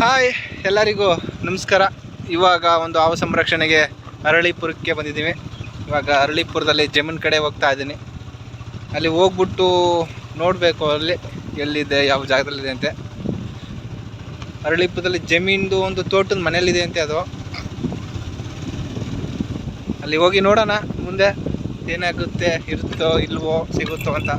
Hi ಎಲ್ಲರಿಗೂ ನಮಸ್ಕಾರ. ಇವಾಗ ಒಂದು ಹಾವು ಸಂರಕ್ಷಣೆಗೆ ಅರಳಿಪುರಕ್ಕೆ ಬಂದಿದ್ದೀವಿ. ಇವಾಗ ಅರಳಿಪುರದಲ್ಲಿ ಜಮೀನ್ ಕಡೆ ಹೋಗ್ತಾ ಇದ್ದೀನಿ. ಅಲ್ಲಿ ಹೋಗ್ಬಿಟ್ಟು ನೋಡಬೇಕು ಅಲ್ಲಿ ಎಲ್ಲಿದೆ, ಯಾವ ಜಾಗದಲ್ಲಿದೆ ಅಂತೆ. ಅರಳಿಪುರದಲ್ಲಿ ಜಮೀನ್ದು ಒಂದು ತೋಟದ ಮನೇಲಿದೆ ಅಂತೆ ಅದು. ಅಲ್ಲಿ ಹೋಗಿ ನೋಡೋಣ, ಮುಂದೆ ಏನಾಗುತ್ತೆ, ಇರುತ್ತೋ, ಇಲ್ವೋ, ಸಿಗುತ್ತೋ ಅಂತ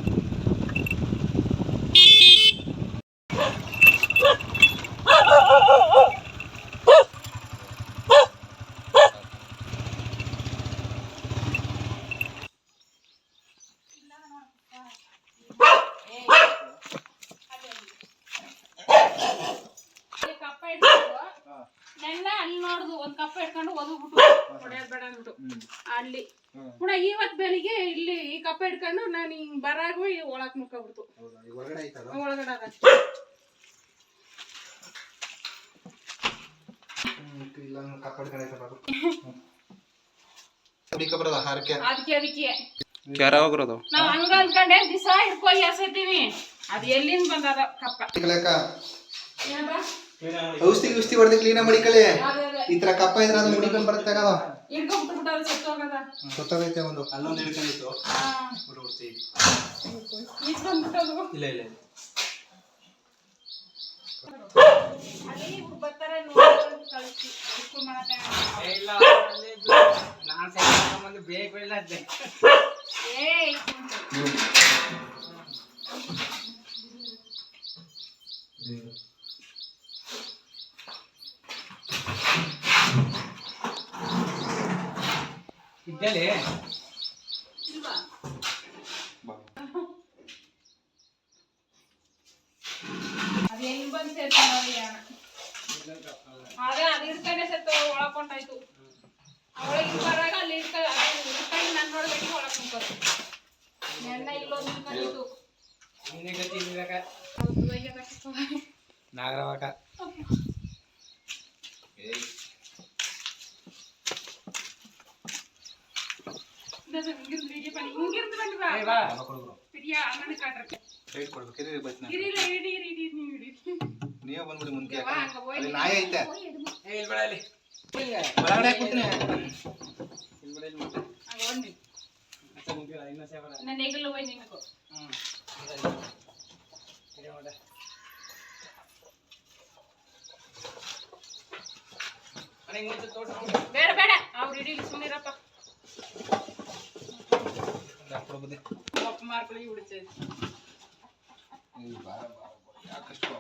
ಈ ಕಪ್ಪ ಇಟ್ಕೊಂಡು ನೆನ್ನ ಅಲ್ಲಿ ನೋಡುದು ಒಂದ್ ಕಪ್ ಇಟ್ಕೊಂಡು ಓದ್ಬಿಟ್ಟು ಹೊಡೆಯೋದ್ ಬೇಡ ಅಂದ್ಬಿಟ್ಟು ಅಲ್ಲಿ. ಪುಣ ಇವತ್ ಬೆಳಿಗ್ಗೆ ಇಲ್ಲಿ ಈ ಕಪ್ಪ ಇಟ್ಕೊಂಡು ನಾನು ಹಿಂಗ್ ಬರಾಗು ಈ ಒಳಕ್ ಮುಕ್ಕೊಬಿಡ್ತು ಒಳಗಡೆ ಅದಕ್ಕೆ ಅದಕ್ಕೆ ಯಾರಾಗ್ರದು ನಾವ್ ಹಂಗ ಅಂದ್ಕೊಂಡೆ ದಿವಸ ಹಿಡ್ಕೊ ಎಸೆತೀವಿ ಅದ್ ಎಲ್ಲಿಂದ ಬಂದದ ಕಪ್ಪ. ಏನಪ್ಪ? ಔಷಧಿ ಔಷಧಿ ಹೊಡೆದು ಕ್ಲೀನಾಗಿ ಮಡಿಕಳಿ ಅದೇ ಅದೇ. ಈ ತರ ಕಪ್ಪ ಇದ್ರೆ ಅದು ಮುಡಿಕೊಂಡು ಬರುತ್ತೆ ಗೊತ್ತಾಗೈತೆ ಒಂದು. ಅಲ್ಲೊಂದು ಹಿಡ್ಕೊಂಡಿತ್ತು ಇಲ್ಲ ಇಲ್ಲ ಅಲ್ಲಿ ಇವ್ರು ಬರ್ತಾರೆ ನೋಡ್ಕೊಂಡು ಕಳಿಸಿ ಇಸ್ಕೊಂಡ್ ಮಾಡಕ್ಕೆ ಇಲ್ಲ ನಾನು ಸೈಕಲ್ ಬಂದು ಬೇಗ ಇಲ್ಲ ಅದೇ ಏಯ್ ಇದ್ದಲ್ಲಿ? ಇಲ್ವಾ ಬಂದ್ ಎಲ್ಲಿ ಬಂದು ಸೇರ್ತಾನೋ ಯಾಣ ಅದೇ ಹಿಡ್ಕೊಂಡೆ ಸತ್ತು ಒಳಕೊಂಡಾಯ್ತು ಅವಳಿಗೆ ಬರಾಗ ಅಲ್ಲಿ ನನ್ನ ನೋಡ್ಬೇಕು ಒಳಕ್ ಮುಕ್ಕೋದು ನೆನ್ನ ಇಲ್ಲೊಂದು ಹಿಡ್ಕೊಂಡಿತ್ತು ನಿನ್ನೆ ಗತಿ ಇಲ್ಲಿರಾಕ ಹೌದು ಹಂಗೆ ತಕ್ಷಣ ನಾಗರವಾಕ ಹಿಂಗಿರ್ದು ಹಿಡಿ ಬನ್ನಿ ಹಿಂಗಿರ್ದು ಬನ್ನಿ ಬಾ ಏ ಬಾ ಹಿಡಿಯ ಅಮ್ಮನ ಕಾಟ್ರಕ್ಕೆ ಸೈಡ್ ಕೊಡ್ಬೇಕು ಕಿರಿ ಬೈತ್ನ ಹಿಡಿಲ್ಲ ಹಿಡಿ ಹಿಡಿ ಹಿಡಿ ನೀವು ಹಿಡಿ ನೀವೇ ಬಂದ್ಬಿಡಿ ಮುಂದೆ ಯವ್ವ, ಹಂಗ ಹೋಯ್ಲಿ. ಅಲ್ಲಿ ನಾಯಿ ಐತೆ ಏ ಇಲ್ಲಿ ಬೇಡ ಇಲ್ಲಿ ಒಳಗಡೆ ಕೂತೀನಿ ಇಲ್ಲಿ ಬೇಡ ಇಲ್ಲಿ ಮುಟ್ಟೆ ಹಂಗ ಹೊಂಡಿ ಅಚ್ಚ ಮುಗಿಲ್ಲ ಇನ್ನೂ ಸೇವಲ್ಲ ನನ್ನ ಹೆಗಲು ಹೋಯ್ ನಿನಗೂ ಹ್ಮ್ ಇಲ್ಲ, ಇಲ್ಲ. ಇದೆ ನೋಡ ಅಣ್ಣ ಹಿಂಗ್ ಮುಂಚೆ ತೋಟ ನೋಡಿ. ಬೇಡ ಬೇಡ ಅವ್ರು ಹಿಡೀಲಿ ಸುಮ್ಮನಿರಪ್ಪ ಹೋಗುದೆ ಕಪ್ಪು ಮಾಡ್ಕೊಳ್ಳಿ ಹುಡುಚೈತಿ ಯಾಕಷ್ಟು